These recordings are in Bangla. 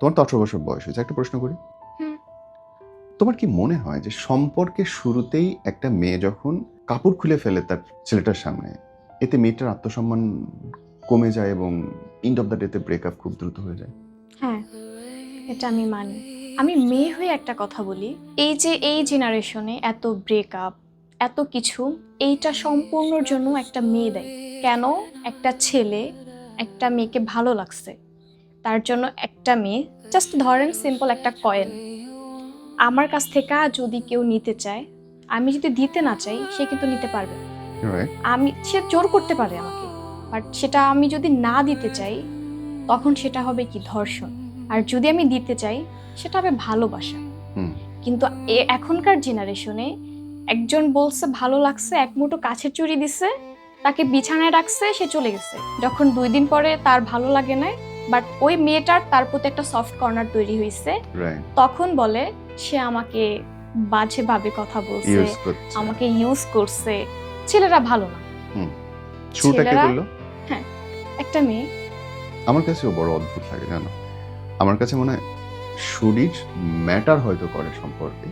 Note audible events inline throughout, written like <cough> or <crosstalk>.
তোমার তো আঠারো বছর বয়স হয়েছে একটা প্রশ্ন করি। তোমার কি মনে হয় যে সম্পর্কের শুরুতেই একটা মেয়ে যখন কাপড় খুলে ফেলে তার ছেলেটার সামনে এতে মেয়েটার আত্মসম্মান কমে যায় এবং ইন্ড অফ দ্য ডেতে ব্রেকআপ খুব দ্রুত হয়ে যায়? হ্যাঁ এটা আমি মানি। আমি মেয়ে হয়ে একটা কথা বলি এই যে এই জেনারেশনে এত ব্রেকআপ এত কিছু এইটা সম্পূর্ণর জন্য একটা মেয়ে দেয়। কেন? একটা ছেলে একটা মেয়েকে ভালো লাগছে। তার জন্য একটা মেয়ে। জাস্ট ধরেন সিম্পল একটা কয়েন আমার কাছ থেকে যদি কেউ নিতে চায় আমি যদি দিতে না চাই সে কিন্তু নিতে পারবে। আমি সে জোর করতে পারে আমাকে। বাট সেটা আমি যদি না দিতে চাই তখন সেটা হবে কি ধর্ষণ। আর যদি আমি দিতে চাই সেটা হবে ভালোবাসা। কিন্তু এখনকার জেনারেশনে একজন বলছে ভালো লাগছে এক মুঠো কাছের চুরি দিছে তাকে বিছানায় রাখছে সে চলে গেছে। যখন দুই দিন পরে তার ভালো লাগে না বাট ওই মেয়েটার তার প্রতি একটা সফট কর্নার তৈরি হয়েছে তখন বলে সে আমাকে বাজে ভাবে কথা বলছে আমাকে ইউজ করছে। ছেলেরা ভালো না। করল? একটা মেয়ে। আমার কাছেও বড় অদ্ভুত লাগে জানো? আমার কাছে মনে হয় শরীর ম্যাটার হয়তো করে সম্পর্কে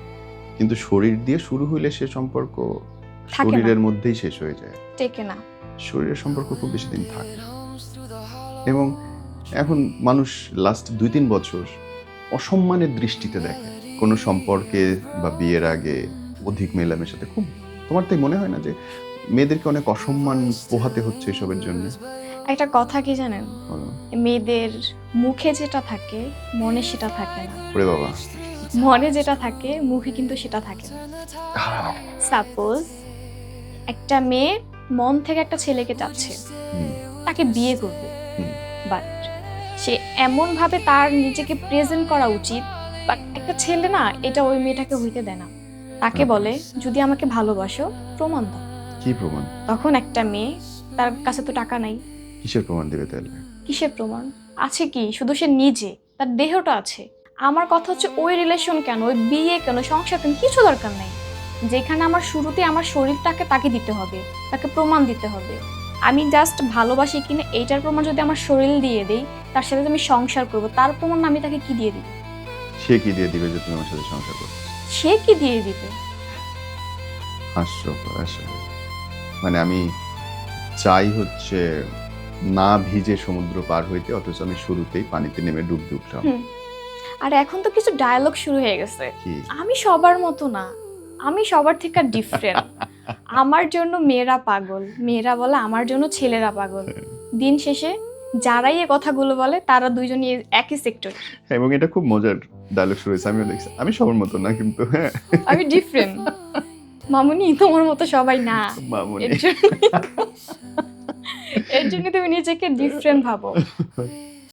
কিন্তু শরীর দিয়ে শুরু হইলে সে সম্পর্ক শরীরের মধ্যেই শেষ হয়ে যায়। টেকে না। শরীরের সম্পর্ক খুব বেশি দিন থাকে। এবং এখন মানুষ লাস্ট দুই তিন বছর অসম্মানের দৃষ্টিতে দেখে। কোনো সম্পর্কে বা বিয়ের আগে অধিক মেলামেশাতে খুব তোমার তাই মনে হয় না যে মেয়েদেরকে অনেক অসম্মান পোহাতে হচ্ছে এসবের জন্য? একটা কথা কি জানেন? মেয়েদের মুখে যেটা থাকে মনে সেটা থাকে না। ওরে বাবা। মনে যেটা থাকে মুখে কিন্তু সেটা থাকে না। সাপোজ একটা মেয়ে মন থেকে একটা ছেলেকে চাচ্ছে তাকে বিয়ে করবে। বাট সে এমনভাবে তার নিজেকে প্রেজেন্ট করা উচিত বাট একটা ছেলে না এটা ওই মেয়েটাকে হইতে দেয় না। তাকে বলে যদি আমাকে ভালোবাসো প্রমাণ দাও। কি প্রমাণ? তখন একটা মেয়ে তার কাছে তো টাকা নাই। কিসের প্রমাণ দেবে তাহলে? কিসের প্রমাণ? আছে কি? শুধু সে নিজে তার দেহটা আছে। আমার কথা হচ্ছে ওই রিলেশন কেন? ওই বিয়ে কেন? সংসার কেন? কিছু দরকার নাই। যেখানে আমার শুরুতে আমার শরীরটাকে তাকে দিতে হবে তাকে প্রমাণ দিতে হবে। আমি জাস্ট ভালোবাসি কিনা এইটার প্রমাণ যদি আমার শরীর দিয়ে দেই তার সাথে আমি সংসার করব। তার প্রমাণ আমি তাকে কি দিয়ে দিই সে কি দিয়ে দিবে যে তুমি আমার সাথে সংসার করছ সে কি দিয়ে দিবে? হাস্যকর আসলে মানে আমি চাই হচ্ছে না ভিজে সমুদ্র পার হইতে অথচ আমি শুরুতেই পানিতে নেমে ডুব ডুব উঠলাম। আর এখন তো কিছু ডায়ালগ শুরু হয়ে গেছে। আমি সবার মতো না। আমি সবার থেকে ডিফারেন্ট <laughs> আমার জন্য মেয়েরা পাগল। মেয়েরা বলে আমার জন্য ছেলেরা পাগল। দিন শেষে যারাই এই কথাগুলো বলে তারা দুইজনই একই সেক্টর এবং এটা খুব মজার ডায়লগ শুরু হয়েছে আমিও দেখছি। আমি সবার মতো না কিন্তু হ্যাঁ। আমি ডিফারেন্ট মামুনি তোমার মতো সবাই না। মামুনি। এর জন্য এর জন্য তুমি নিজেকে ডিফারেন্ট ভাবো। <laughs>